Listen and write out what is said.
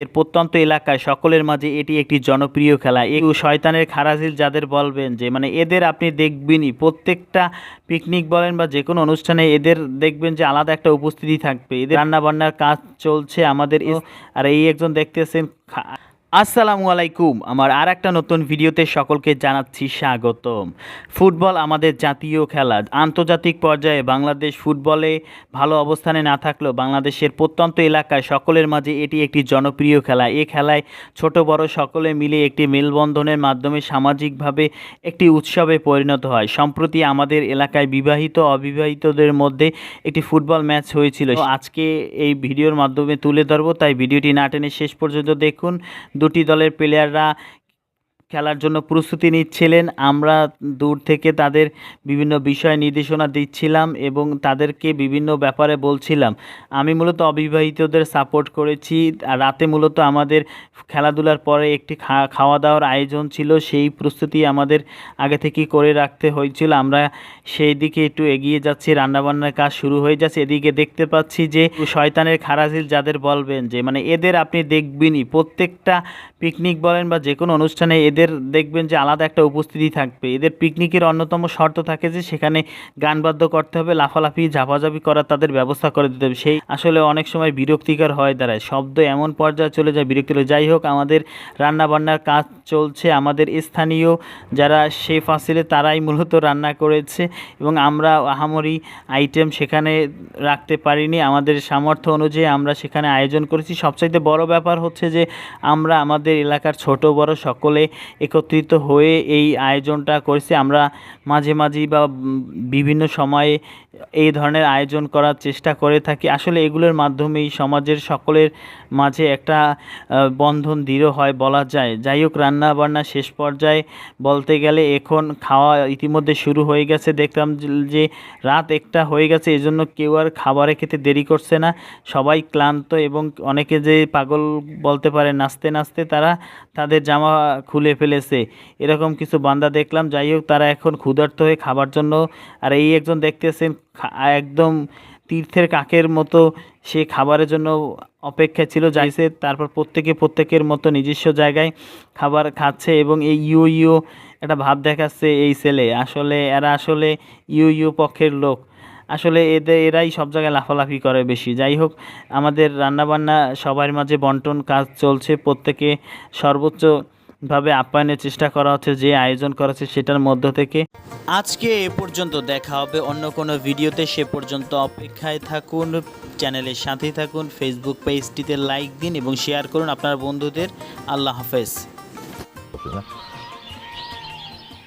এর প্রত্যন্ত এলাকায় সকলের মাঝে এটি একটি জনপ্রিয় খেলা। এই শয়তানের খারাজিল যাদের বলবেন যে মানে এদের আপনি দেখবেনই প্রত্যেকটা পিকনিক বলেন বা যে কোনো অনুষ্ঠানে এদের দেখবেন যে আলাদা একটা উপস্থিতি থাকবে। এদের রান্নাবান্নার কাজ চলছে আমাদের আর এই একজন দেখতেছেন আসসালামু আলাইকুম। আমার আর একটা নতুন ভিডিওতে সকলকে জানাচ্ছি স্বাগতম। ফুটবল আমাদের জাতীয় খেলা। আন্তর্জাতিক পর্যায়ে বাংলাদেশ ফুটবলে ভালো অবস্থানে না থাকলেও বাংলাদেশের প্রত্যন্ত এলাকায় সকলের মাঝে এটি একটি জনপ্রিয় খেলা। এই খেলায় ছোট, বড় সকলে মিলে একটি মেলবন্ধনের মাধ্যমে সামাজিকভাবে একটি উৎসবে পরিণত হয়। সম্প্রতি আমাদের এলাকায় বিবাহিত, অবিবাহিতদের মধ্যে একটি ফুটবল ম্যাচ হয়েছিল। আজকে এই ভিডিওর মাধ্যমে তুলে ধরবো, তাই ভিডিওটি না টেনে শেষ পর্যন্ত দেখুন। দুটি দলের প্লেয়াররা খেলার জন্য প্রস্তুতি নিচ্ছিলেন। আমরা দূর থেকে তাদের বিভিন্ন বিষয় নির্দেশনা দিচ্ছিলাম এবং তাদেরকে বিভিন্ন ব্যাপারে বলছিলাম। আমি মূলত অবিবাহিতদের সাপোর্ট করেছি। রাতে মূলত আমাদের খেলাধুলার পরে একটি খাওয়া দাওয়ার আয়োজন ছিল। সেই প্রস্তুতি আমাদের আগে থেকেই করে রাখতে হয়েছিল। আমরা সেই দিকে একটু এগিয়ে যাচ্ছি। রান্নাবান্নার কাজ শুরু হয়ে যাচ্ছে। এদিকে দেখতে পাচ্ছি যে শয়তানের খারাজিল যাদের বলবেন যে মানে এদের আপনি দেখবেনই। প্রত্যেকটা পিকনিক বলেন বা যে কোনো অনুষ্ঠানে এদের দেখবেন যে আলাদা একটা উপস্থিতি থাকবে। এদের পিকনিকের অন্যতম শর্ত থাকে যে সেখানে গান বাদ্য করতে হবে, লাফালাফি, ঝাপাঝাপি করার তাদের ব্যবস্থা করে দিতে হবে। সেই আসলে অনেক সময় বিরক্তিকর হয় দাঁড়ায়। শব্দ এমন পর্যায়ে চলে যায় বিরক্তিকর যাই হোক, আমাদের রান্নাবান্নার কাজ চলছে। আমাদের স্থানীয় যারা শেফ আসলে তারাই মূলত রান্না করেছে এবং আমরা আহামরি আইটেম সেখানে রাখতে পারিনি। আমাদের সামর্থ্য অনুযায়ী আমরা সেখানে আয়োজন করেছি। সবচাইতে বড় ব্যাপার হচ্ছে যে আমরা, আমাদের এলাকার ছোট, বড় সকলে একত্রিত হয়ে এই আয়োজনটা করেছি। আমরা মাঝে মাঝেই বা বিভিন্ন সময়ে এই ধরনের আয়োজন করার চেষ্টা করে থাকি। আসলে এগুলোর মাধ্যমেই সমাজের সকলের মাঝে একটা বন্ধন দৃঢ় হয় বলা যায়। যাই হোক, রান্নাবান্না শেষ পর্যায়ে বলতে গেলে এখন খাওয়া ইতিমধ্যে শুরু হয়ে গেছে। দেখলাম যে- রাত একটা হয়ে গেছে, এজন্য কেউ আর খাবারে খেতে দেরি করছে না। সবাই ক্লান্ত এবং অনেকে যে পাগল বলতে পারে, নাচতে নাচতে তারা তাদের জামা খুলে ফেলেছে। এরকম কিছু বান্দা দেখলাম, যাই হোক, তারা এখন ক্ষুধার্ত হয়ে খাবার জন্য। আর এই একজন দেখতেছেন একদম তীর্থের কাকের মতো সে খাবারের জন্য অপেক্ষা ছিল যাইছে তারপর প্রত্যেকে প্রত্যেকের মতো নিজস্ব জায়গায় খাবার খাচ্ছে এবং এই ইউ ইউ একটা ভাব দেখাচ্ছে এই ছেলে। আসলে এরা আসলে ইউ ইউ পক্ষের লোক। আসলে এদের, এরাই সব জায়গায় লাফালাফি করে বেশি। যাই হোক, আমাদের রান্নাবান্না সবার মাঝে বন্টন কাজ চলছে, প্রত্যেকে সর্বোচ্চ ভাবে আপ্যায়নের চেষ্টা করা হচ্ছে, যে আয়োজন করা হচ্ছে সেটার মধ্য থেকে। আজকে এ পর্যন্ত দেখা হবে অন্য কোনো ভিডিওতে। সে পর্যন্ত অপেক্ষায় থাকুন, চ্যানেলের সাথেই থাকুন ফেসবুক পেজটিতে লাইক দিন এবং শেয়ার করুন আপনার বন্ধুদের। আল্লাহ হাফেজ।